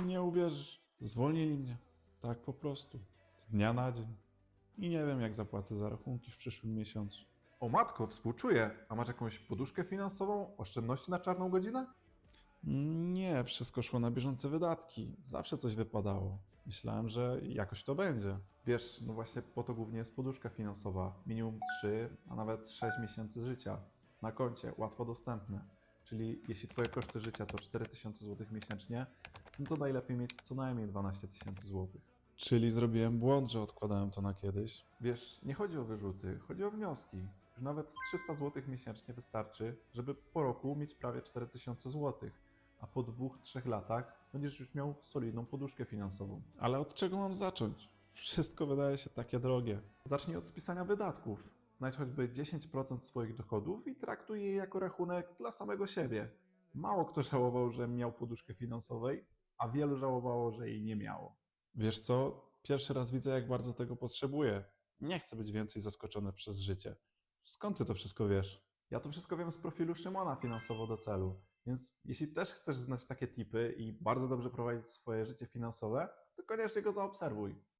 Nie uwierzysz, zwolnili mnie. Tak po prostu. Z dnia na dzień. I nie wiem, jak zapłacę za rachunki w przyszłym miesiącu. O matko, współczuję. A masz jakąś poduszkę finansową, oszczędności na czarną godzinę? Nie, wszystko szło na bieżące wydatki. Zawsze coś wypadało. Myślałem, że jakoś to będzie. Wiesz, no właśnie po to głównie jest poduszka finansowa. Minimum 3, a nawet 6 miesięcy życia. Na koncie, łatwo dostępne. Czyli jeśli twoje koszty życia to 4000 zł miesięcznie, no to najlepiej mieć co najmniej 12 tysięcy złotych. Czyli zrobiłem błąd, że odkładałem to na kiedyś. Wiesz, nie chodzi o wyrzuty, chodzi o wnioski. Już nawet 300 zł miesięcznie wystarczy, żeby po roku mieć prawie 4000 zł, a po dwóch, trzech latach będziesz już miał solidną poduszkę finansową. Ale od czego mam zacząć? Wszystko wydaje się takie drogie. Zacznij od spisania wydatków. Znajdź choćby 10% swoich dochodów i traktuj je jako rachunek dla samego siebie. Mało kto żałował, że miał poduszkę finansowej, a wielu żałowało, że jej nie miało. Wiesz co? Pierwszy raz widzę, jak bardzo tego potrzebuję. Nie chcę być więcej zaskoczony przez życie. Skąd ty to wszystko wiesz? Ja to wszystko wiem z profilu Szymona finansowo do celu. Więc jeśli też chcesz znać takie tipy i bardzo dobrze prowadzić swoje życie finansowe, to koniecznie go zaobserwuj.